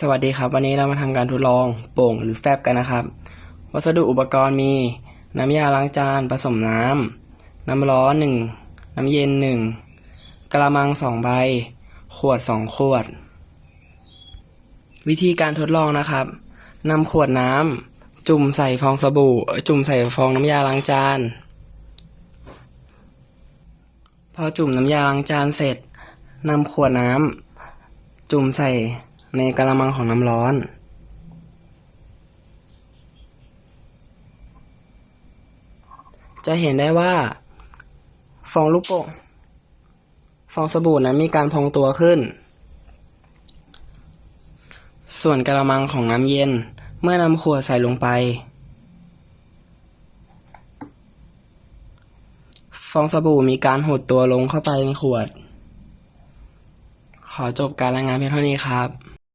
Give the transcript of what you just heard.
สวัสดีครับ วันนี้เรามาทำการทดลองโป่งหรือแฟบกันนะครับ วัสดุอุปกรณ์มีน้ำยาล้างจานผสมน้ำน้ำร้อนหนึ่งน้ำเย็นหนึ่งกระมังสองใบ ขวดสองขวด วิธีการทดลองนะครับนำขวดน้ำจุ่มใส่ฟองสบู่ จุ่มใส่ฟองน้ำยาล้างจาน พอจุ่มน้ำยาล้างจานเสร็จนำขวดน้ำจุ่มใส่ ในกระมังของน้ำร้อน จะเห็นได้ว่า ฟองลูกโป่งฟองสบู่นั้นมีการพองตัวขึ้น ส่วนกระมังของน้ำเย็นเมื่อนำขวดใส่ลงไป ฟองสบู่มีการหดตัวลงเข้าไปในขวด ขอจบการรายงานเพียงเท่านี้ครับ